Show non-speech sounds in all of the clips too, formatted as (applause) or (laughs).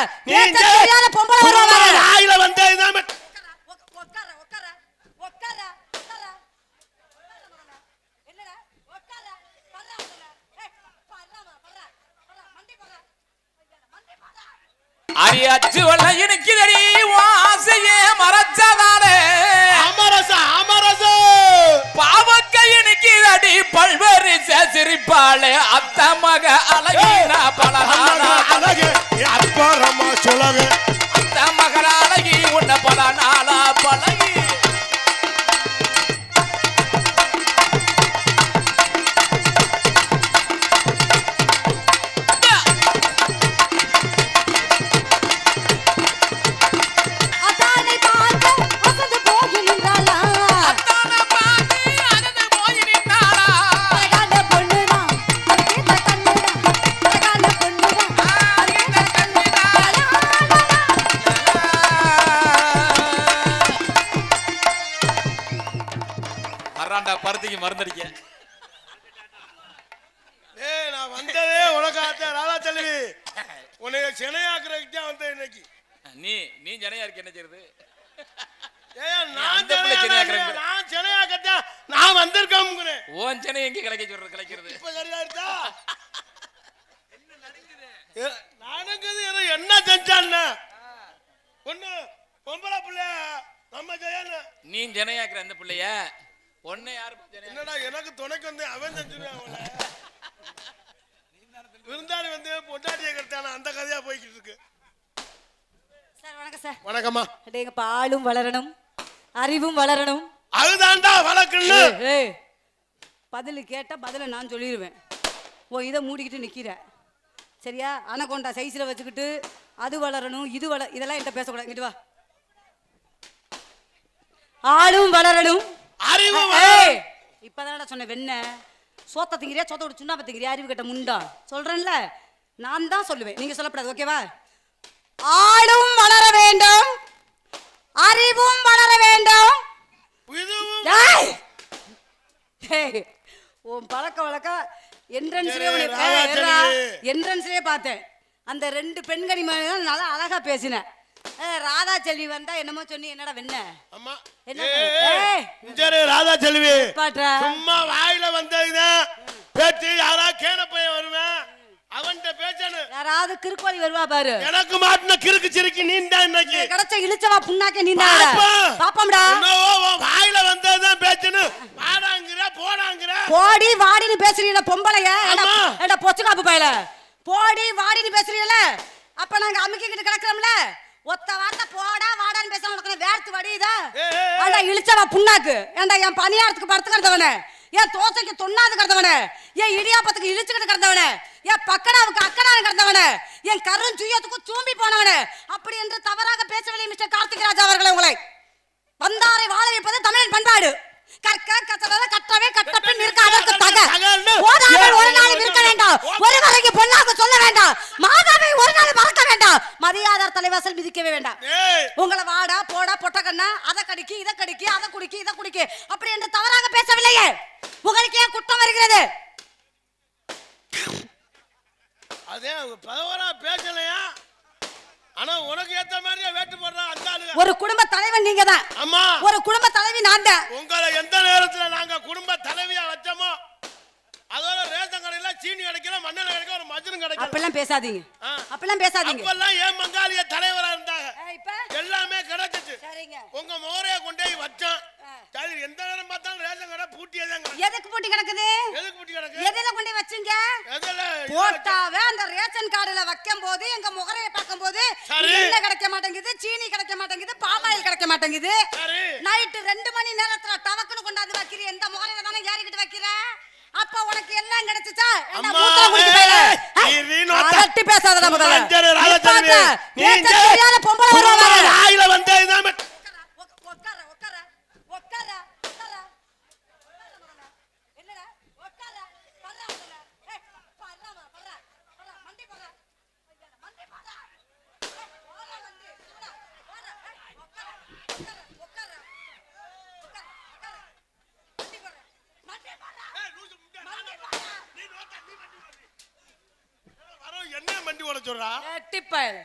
தெரியாத பொம்பளை வருவாங்க. மண்டி பர்றா அரியாச்சு வல்ல இனிக்குதடி ஆசையே மறைச்சதாலே. அமரச அமரச. பாவக்க இனிக்குதடி பல்வேறு சிரிப்பாளே அத்த மக அழகின பலனானா அழகு. பருத்திக்கு மருந்தடிக்க ஏய் நான் வந்ததே உனக்காக ராதா செல்வி உன்னை சினையாக்குறதுக்கு தான் வந்தேன் இன்னைக்கு. நீ நீ ஜனையா இருக்க என்ன செய்யறது ஏய் நான் வந்திருக்கேன் ஓன் ஜனை எங்க கிடைக்க சொல்றது கிடைக்கிறது இப்ப சரியா இருக்கா நானுங்கிறது என்ன செஞ்சான்னு. ஒண்ணு பொம்பளை பிள்ளை நம்ம ஜெயன்னு. நீ ஜனையாக்குற அந்த பிள்ளைய. ஒன்னை யாரு என்னடா எனக்கு துணைக்கு வந்து அவன் செஞ்சுருவான் அவளை விருந்தாளி வந்து பொண்டாட்டியை கட்டான அந்த கதையா போய்கிட்டு இருக்கு. சார் வணக்கம் சார். வணக்கம்மா. எங்க பாலும் வளரணும் அறிவும் வளரணும். அதுதான்டா வழக்குன்னு. ஏய், ஏய் பதில் கேட்டா பதில நான் சொல்லிடுவேன் ஓ இதை மூடிக்கிட்டு நிக்கிற. சரியா? அனகொண்டா சைஸ்ல வச்சுக்கிட்டு அது வளரணும் இது வள இதெல்லாம் என்கிட்ட பேசக்கூடாது. இங்கிட்டு வா. ஆளும் வளரணும் அறிவு ஏய், இப்பதானடா சொன்னேன் வெண்ண. சோத்த திங்கிறியா சோத்த விட்டு சுண்ணாம்பு திங்கிறியா அறிவு கட்ட முண்டா. சொல்றேன்ல நான் தான் சொல்லுவேன். நீங்க சொல்லக்கூடாது ஓகேவா ஆளும் வளர வேண்டும் அறிவும் வளர வேண்டும். உன் பழக்க வழக்கம் என்ட்ரன்ஸ்லயே. என்ட்ரன்ஸ்லயே பார்த்தேன். அந்த ரெண்டு பெண்கணி தான் நல்லா அழகா பேசின ஏய், ராதா செல்வி வந்தா என்னமோ சொன்னி என்னடா வெண்ண? அம்மா. என்ன ராதா செல்வி சும்மா வாயில வந்ததுதான் பேச்சு யாரா கேன பையன் வருவேன் அவன்கிட்ட பேச்சனு யாராவது கிறுக்கோழி வருவா பாரு. எனக்கு மாட்டின கிறுக்கு சிறுக்கி நீ தான் இன்னைக்கு கிடைச்ச இழுச்சவா புண்ணாக்க நீ பாப்போம். பாப்போம்டா. வாயில வந்ததுதான் பேச்சுன்னு. வாடாங்கிற போடாங்கிற. போடி வாடின்னு பேசுறீல பொம்பளைய. ஏண்டா பொச்சு காப்பு பயல? போடி வாடின்னு பேசுறீல அப்ப நாங்க அமுக்கிக்கிட்டு கிடக்குறோம்ல. ஒத்த வார்த்தை போடா வாடான்னு பேச உனக்கு வேர்த்து வடியுதா. ஏண்டா இழிச்சவா புண்ணாக்கு. ஏண்டா என் பணியாரத்துக்கு படுத்து கிடந்தவனே என் தோசைக்கு தொண்ணாது கிடந்தவனே என் இடியாப்பத்துக்கு இழிச்சுக்கிட்டு கிடந்தவனே? என் பக்கடாவுக்கு அக்கடான கிடந்தவனே? என் கரும் சுயத்துக்கு சூம்பி போனவனே? அப்படி என்று தவறாக பேசவில்லை மிஸ்டர் கார்த்திக் ராஜா அவர்களை உங்களை. வந்தாரை வாழ வைப்பது தமிழின் பண்பாடு. கற்க கற்றல கற்றவே கற்றப்பின் நிற்க அதற்கு தக. தகன்னு. ஓதாமல் ஒரு நாள் ஏன் இருக்க வேண்டாம். ஒரு வரைக்கு பொல்லாக சொல்ல வேண்டாம். மாதாவை ஒரு நாள் மறக்க வேண்டாம். மதியாதார் தலைவாசல் மிதிக்கவே வேண்டாம். உங்களை வாடா போடா பொட்டக்கண்ணா அதை கடிக்கி இதை கடிக்கி அதை குடிக்கி இதை குடிக்கி. அப்படி என்று தவறாக பேசவில்லையே. உங்களுக்கு ஏன் குற்றம் வருகிறது? அதே பதவரா பேசலையா? ஆனா உனக்கு ஏத்த மாதிரியே வேட்டு போடுறான் அந்த ஆளுங்க. ஒரு குடும்ப தலைவன் நீங்க தான் அம்மா. ஒரு குடும்ப தலைவி நான் தான் உங்களை எந்த நேரத்துல நாங்க குடும்ப தலைவியா வச்சோமோ அதோட ரேஷன் கடையில சீனி கிடைக்கல மண்ணெண்ணெய் கிடைக்கல ஒரு மஜ்ஜனும் கிடைக்கல. அப்படிலாம் பேசாதீங்க. ஆ. அப்படிலாம் பேசாதீங்க. அப்பெல்லாம் ஏன் மங்காளிய தலைவரா இருந்தாங்க? எல்லாமே கிடைச்சிச்சு. சரிங்க. உங்க மோரைய கொண்டு போய் வச்சோம். சரி எந்த நேரம் பார்த்தாலும் ரேஷன் கடை பூட்டியே தான். எதுக்கு போட்டி கிடக்குது? எதுக்கு பூட்டி கிடக்கு? எதுல கொண்டு வச்சீங்க? எதுல? போட்டாவே அந்த ரேஷன் கார்டுல வைக்கும் போது எங்க முகரைய பார்க்கும் போது. எண்ணெய் கிடைக்க மாட்டேங்குது சீனி கிடைக்க மாட்டேங்குது பாமாயில் கிடைக்க மாட்டேங்குது. நைட்டு ரெண்டு மணி நேரத்துல டவக்குன்னு கொண்டாந்து வைக்கிற எந்த முகரையில தானே ஏறிக்கிட்டு வைக்கிற? அப்ப உனக்கு எல்லாம் கிடைச்சுச்சா? என்ன மூத்திர குடிச்சு பேசாதடா முதல்ல மஞ்சள் ராஜச்சந்திரி, நிப்பாட்டு. நீ பேச்ச இங்க தெரியாத பொம்பளை சும்மா வருவாங்க வாயில வந்ததுதான் மெ- உட்கார உட்கார உட்கார உட்கார என்னடா உட்கார பர்றா முதல்ல ஏய் பர்றாமா பர்றா பர்றா மண்டி பர்றா மண்டி பர்றா ஓரா வந்து ஓரா ஓரா ஏய் உட்கார உட்கார உட்கார உட்கார உட்கார மண்டி பர்றா மண்டி பர்றா ஏய், லூசு முண்டை, மண்டி நானே பர்றா நீ நோட்ட, நீ வண்டி ஓட்டு. வரோம், என்ன வண்டி ஓட சொல்றா ஏய் பொட்டிப்பயல்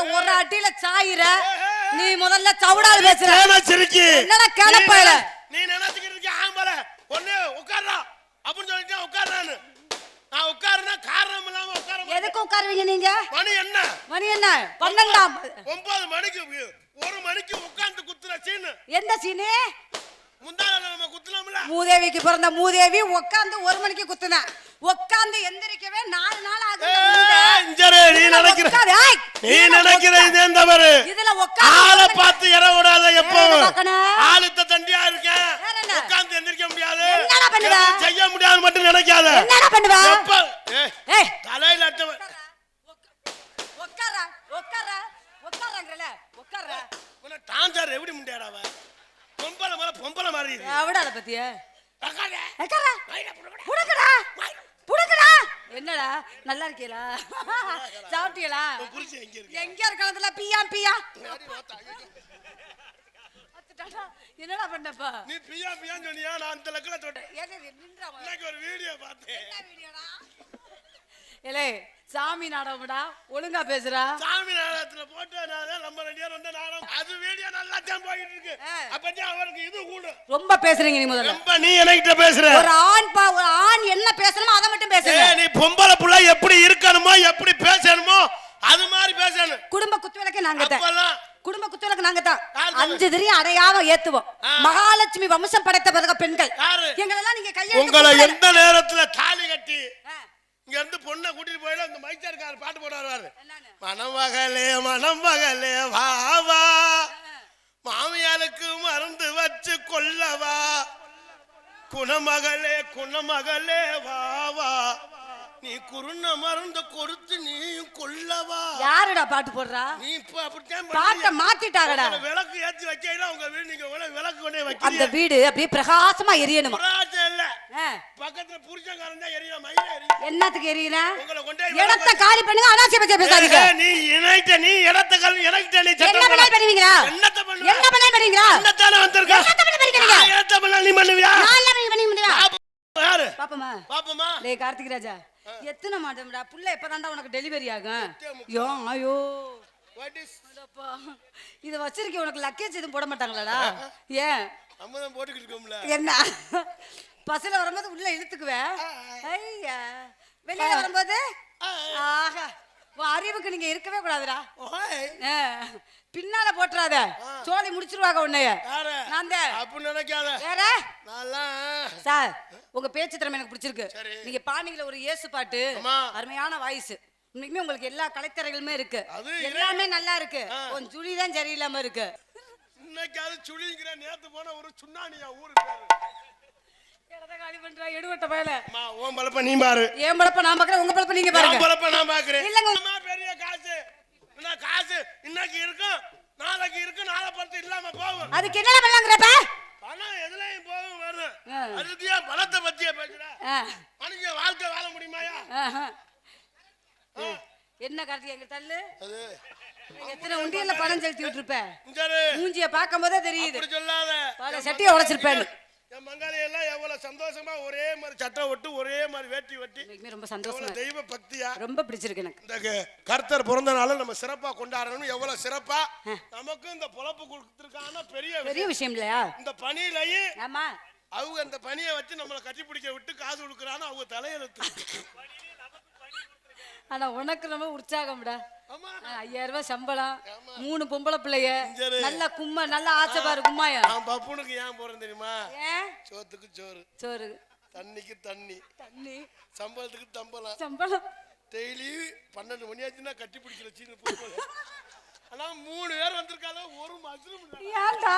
பத்தியா ஒரு அடியில சாயிர நீ முதல்ல சவுடால் பேசுற. சிரிக்கி. என்னடா கேனப்பயல? நீ நினைச்சுக்கிட்டு இருக்க ஆம்பளை ஒண்ணு உட்கார்றா. அப்படின்னு சொல்லிட்டு உட்கார்றான்னு. நான் உட்காருனா காரணம் இல்லாம உட்கார. எதுக்கு உட்காருவீங்க நீங்க? மணி என்ன? மணி என்ன? பன்னெண்டாம் ஒன்பது மணிக்கு ஒரு மணிக்கு உட்கார்ந்து குத்துற சீனு. எந்த சீனு? மூதேவிக்கு பிறந்த மூதேவி உட்காந்து ஒரு மணிக்கு குத்துன. உட்காந்து எந்திரிக்கவே நாலு நாள் ஆகுது நீ நினைக்கிற நீ நினைக்கிற. இதே தவறு இதுல உட்காந்து ஆளை பார்த்து இற விடாத எப்போ? என்ன? ஆளுத்த தண்டியா என்ன? உட்கார்ந்து எந்திரிக்க முடியாது. செய்ய முடியாது மட்டும் நினைக்காத. என்னடா பண்ணுவ? தலையில அட்டவ உட்கார உட்கார உட்காரங்கறல உட்கார உன்னை டான்சர் எப்படி முண்டியாடாவ பொம்பளை மேல பொம்பளை மாதிரி. அவடால பத்திய. புடுங்கடா. புடுங்கடா. என்னடா நல்லா இருக்கீங்களா சாப்பிட்டீங்களா எங்க இருக்கு? எங்க இருக்காதுல பியா பியா. என்னடா பண்ணப்பா? நீ பியா பியான்னு சொன்னியா? நான் அந்த லக்கில தொட்டேன். ஒரு வீடியோ பார்த்தேன். வீடியோடா? ஏலே சாமி நாடகம்டா. ஒழுங்கா பேசுறா சாமி நாடகத்துல போட்டு நம்ம ரெண்டு பேரும் வந்து நாடகம். அது வீடியோ நல்லா தான் போயிட்டு இருக்கு. அப்பதான் அவருக்கு இது கூடும் ரொம்ப பேசுறீங்க நீ முதல்ல. ரொம்ப நீ என்கிட்ட பேசுற. ஒரு ஆண் பா ஒரு ஆண் என்ன பேசணுமோ அதை மட்டும் ஏய், நீ பொம்பளை புள்ள எப்படி இருக்கணுமோ எப்படி பேசணுமோ அது மாதிரி பேசணும். குடும்ப குத்துவிளக்கு நாங்க தான் குடும்ப குத்துவிளக்கு நாங்க தான்? அஞ்சு திரி அடையாம ஏத்துவோம். மகாலட்சுமி வம்சம் படைத்த பிறகு பெண்கள்? எங்களெல்லாம் நீங்க கையெழுத்து உங்களை. எந்த நேரத்துல தாலி கட்டி இங்க இருந்து பொண்ணை கூட்டிட்டு போயில இந்த மைச்சாருக்காரு பாட்டு போடுவாரு என்னன்னு? மணமகளே மணமகளே வா வா. மாமியாருக்கு மருந்து வச்சு கொல்லவா. குணமகளே குணமகளே வா வா. நீ குருண மருந்து கொடுத்து நீ கொல்லவா யாருடா பாட்டு போடுறா நீ இப்ப அப்படித்தான் பாட்டை. மாத்திட்டாங்கடா விளக்கு ஏத்தி வைக்கல உங்க வீடு நீங்க விளக்கு கொண்டே அந்த வைக்கிறீங்க வீடு அப்படியே பிரகாசமா எரியணுமா இல்ல பக்கத்துல புருஷன்காரன் தான் எரியல மயில என்னத்துக்கு எரியல உங்களை கொண்டே இடத்த காலி பண்ணுங்க அனாசிய பச்சை பேசாதீங்க நீ இணைட்ட நீ இடத்த கல் இணைட்ட நீ என்ன போட. பண்ணுவீங்களா என்னத்த பண்ணுவ? என்ன பண்ணாலும் பண்ணுவீங்களா என்னத்தானே வந்திருக்க? என்னத்த பண்ண பண்ணுவீங்க? என்னத்த பண்ணா நீ பண்ணுவியா? நான் என்ன பண்ணி பண்ணி யாரு? பாப்பமா பாப்போமா? டேய் கார்த்திக் ராஜா எத்தனை மாட்டோம்டா புள்ள எப்பதான்டா உனக்கு டெலிவரி ஆகும். யோ ஐயோ. இத வச்சிருக்க உனக்கு லக்கேஜ் எதுவும் போட மாட்டாங்களாடா? ஏன் அம்மதான் போட்டுக்கிட்டு இருக்கோம்ல. என்ன? பஸ்ல வரும்போது உள்ள இழுத்துக்குவேன் ஐயா. வெளியில வரும்போது? ஆஹா. அறிவுக்கு நீங்க இருக்கவே கூடாதுடா. பின்னால போட்டுறாத. சோழி முடிச்சிருவாங்க உன்னைய. யாரு? நான் அப்படி நினைக்காத. வேற சார் உங்க பேச்சு திறமை எனக்கு பிடிச்சிருக்கு. சரி. நீங்க பாண்டிங்கள ஒரு இயேசு பாட்டு. அருமையான வாய்ஸ். உண்மைக்குமே உங்களுக்கு எல்லா கலைத்திறங்களுமே இருக்கு. எல்லாமே நல்லா இருக்கு. உன் சுழி தான் சரியில்லாம இருக்கு. இன்னைக்காவது சுழிங்கிற நேத்து போன ஒரு சுண்ணானியா ஊரு பேரு. இடத்த காலி பண்றா எடுவட்ட பயல. அம்மா, உன் பழப்ப நீ பாரு. ஏன் பழப்ப நான் பாக்குறேன் உங்க பழப்ப நீங்க பாருங்க. என் பழப்ப நான் பாக்குறேன். இல்லைங்க. அம்மா, பெரிய என்ன காசு இன்னைக்கு இருக்கும் நாளைக்கு இருக்கும் நாளை பார்த்து இல்லாம போகும். அதுக்கு என்ன பண்ணலாங்கிறப்ப பணம் எதுலயும் போகும் வரும் ஆ. அதுக்கு ஏன் பணத்தை பத்தியே பேசுற. மனுஷன் வாழ்க்கை வாழ முடியுமாயா. என்ன கார்த்திகை எங்க தள்ளு? அது. எத்தனை உண்டியல்ல பணம் செலுத்தி விட்டுருப்ப? மூஞ்சிய பார்க்கும் போதே தெரியுது சொல்லாத. பல சட்டியை உடைச்சிருப்பேன்னு. என் மங்காளி எல்லாம் எவ்வளவு சந்தோஷமா ஒரே மாதிரி சட்டை ஒட்டு ஒரே மாதிரி வேட்டி வெட்டி. ரொம்ப சந்தோஷமா. தெய்வ பக்தியா. ரொம்ப பிடிச்சிருக்கு எனக்கு. இந்த கர்த்தர் பிறந்த நாளை நம்ம சிறப்பா கொண்டாடணும் எவ்வளவு சிறப்பா நமக்கும் இந்த பொழப்பு கொடுத்துருக்கான பெரிய பெரிய விஷயம். இல்லையா? இந்த பணியிலையும் ஆமா. அவங்க அந்த பணியை வச்சு நம்மளை கட்டி பிடிக்க விட்டு காசு கொடுக்குறான்னு அவங்க தலையெழுத்து. ஆனா உனக்கு ரொம்ப உற்சாகம்டா. ஐயாயிரம் ரூபாய் சம்பளம் மூணு பொம்பளை பிள்ளைய. நல்ல கும்மா நல்ல ஆசை பாரு கும்மாயா நான் பப்புனுக்கு ஏன் போறேன் தெரியுமா? சோத்துக்கு சோறு. சோறு. தண்ணிக்கு தண்ணி. தண்ணி. சம்பளத்துக்கு தம்பளம் சம்பளம். டெய்லி பன்னெண்டு மணி ஆச்சுன்னா கட்டி பிடிக்கல சீனு போகும்போது ஆனா மூணு பேர் வந்திருக்காங்க ஒரு இல்ல ஏன்டா?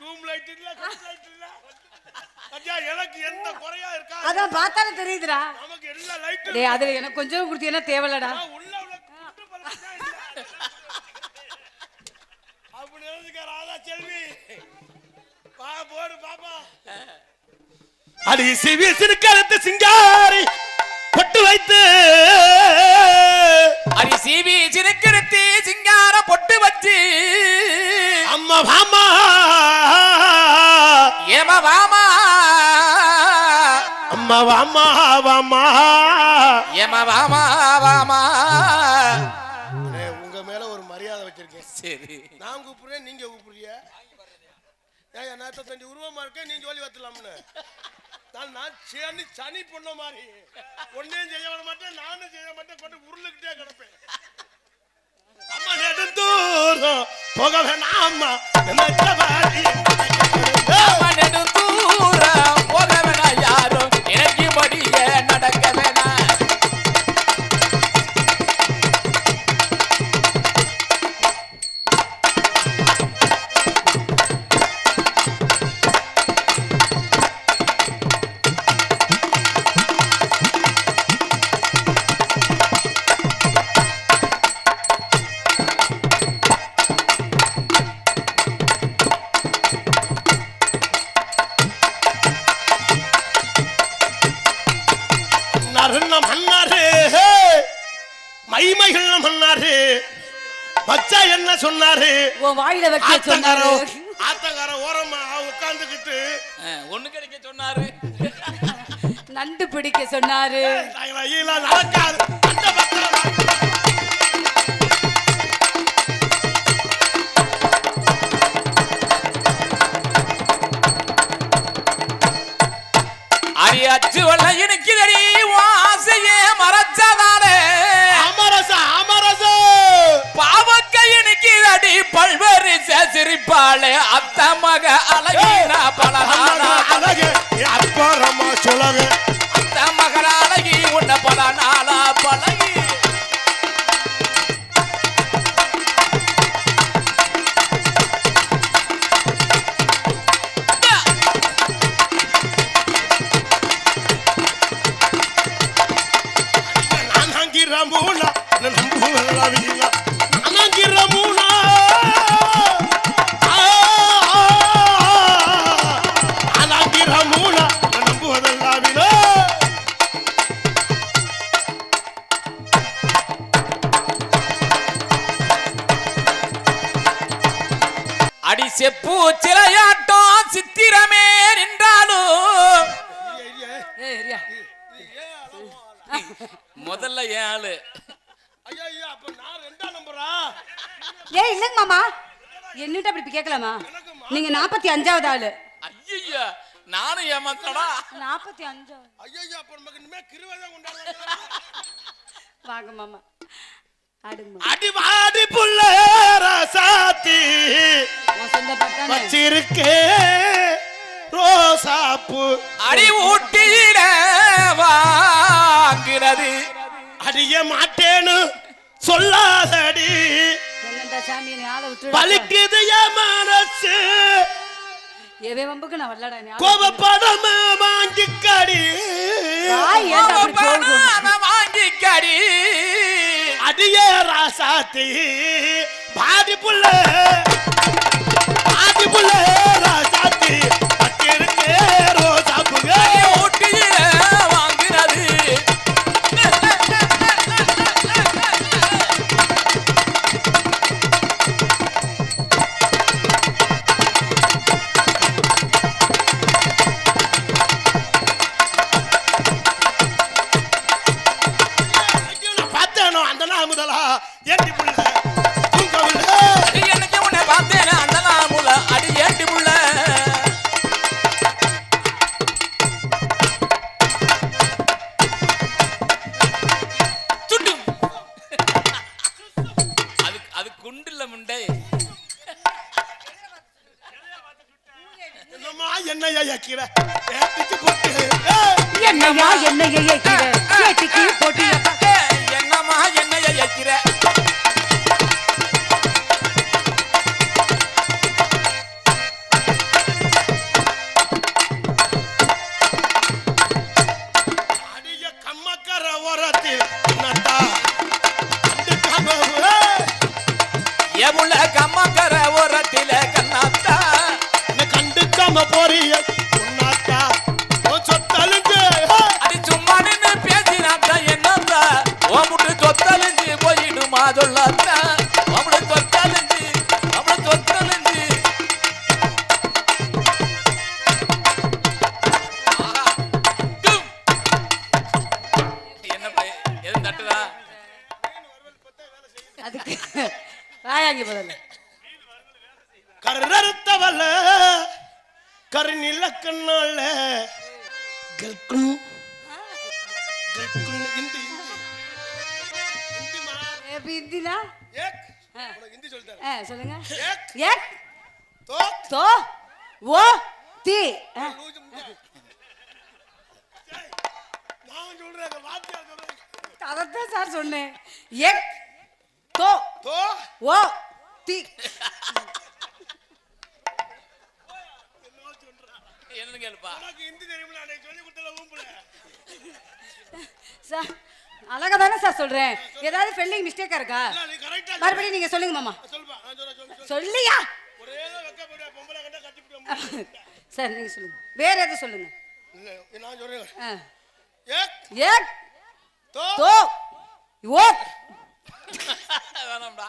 டூம் லைட் இல்ல கட் லைட் இல்ல. ஐயா எனக்கு எந்த குறையா இருக்கா அதான் பார்த்தாலே தெரியுதுடா. நமக்கு எல்லா லைட்டும் டேய் அதுல எனக்கு கொஞ்சம் கொடுத்தீங்கன்னா தேவையில்லடா? உள்ள உள்ள குண்டு பழக்கம் தான் இல்ல. அப்படி இருந்துக்க ராதா செல்வி போடு பாப்பா. அடி சிவி சிறுக்கழுத்து சிங்காரி பொட்டு வைத்து. அடி சீவி சிறுக்கிருத்தி சிங்கார பொட்டு வச்சு. அம்மா வாமா ஏமா வாமா அம்மா வாமா வாமா ஏமா வாமா வாமா நான் கூப்பிடுறேன் நீங்க கூப்பிடுறிய? ஏன் நேத்த தண்டி உருவமா இருக்கேன் நீங்க சொல்லி வத்தலாம்னு. நான் நான் சனி சனி பொண்ண மாதிரி. ஒன்னையும் செய்ய விட மாட்டேன் நானும் செய்ய மாட்டேன் கொண்டு உருளுக்கிட்டே கிடப்பேன். அம்மா நெடுந்தூரம் போக வேணாம் அம்மா நெடுந்தூரம் உன் வாயில வைக்க சொன்னாரு. ஆத்தங்கர ஓரமா உட்கார்ந்துகிட்டு. ஒண்ணு கிடைக்க சொன்னாரு. நண்டு பிடிக்க சொன்னாரு. அரியாச்சு வல்ல எனக்கு தடி வாசையே மறைச்சதாலே பல்வேறு சிரிப்பாளே அத்த மக அழகி. என்னட்டு அப்படி கேட்கலாமா? நீங்க நாற்பத்தி அஞ்சாவது ஆளு. ஐயா நானும் ஏமாத்தடா நாற்பத்தி அஞ்சாவது. ஐயா அப்ப நமக்கு இனிமே கிருவதான் கொண்டாடுவாங்க. வாங்க மாமா. ஆடுங்க மாமா. அடி வாடி புள்ள சாத்தி உன் சொந்த பாட்டானே வச்சிருக்கே ரோசாப்பு. அடி ஊட்டியில வாங்கிறது அடிய மாட்டேன்னு சொல்லாதடி. சாமி நீ ஆளை விட்டு பலிக்குது என் மனசு. எவே வம்புக்கு நான் வரலடா நீ. கோபப்படாம அடிய ராசாத்தி புள்ள பாடி புள்ள ராசாத்தி. என்னையா யக்கிற ஏத்திக்கு போட்டு என்னையா? என்னைய ஏக்கிற ஏட்டிக்கு போட்டு ஏ, என்னம்மா என்னைய ஏக்கிற no podía கருநில கண்ணால கல்குன் இந்தினா? ஏக். சொல்லுங்க. ஏக். ஏக். தோக் தோ. ஓ. தி. நான் சொல்றேன் அந்த வாத்தியார் சொல்றேன். அதைத்தான் சார் சொன்னேன். ஏக். தோ. தோ. ஓ. தி. கேளுப்பா. உனக்கு ஹிந்தி தெரியுமில்ல அன்னைக்கு சொல்லி கொடுத்தல ஊம்புல. சார் அழகா தானே சார் சொல்றேன். ஏதாவது ஸ்பெல்லிங் மிஸ்டேக்கா இருக்கா? மறுபடியும் நீங்க சொல்லுங்க மாமா. சொல்லியா? சார் நீங்க சொல்லுங்க. வேற எது சொல்லுங்க? இல்ல நான் சொல்றேன். தோ. தோ. ஓ (laughs) வேணாம்டா.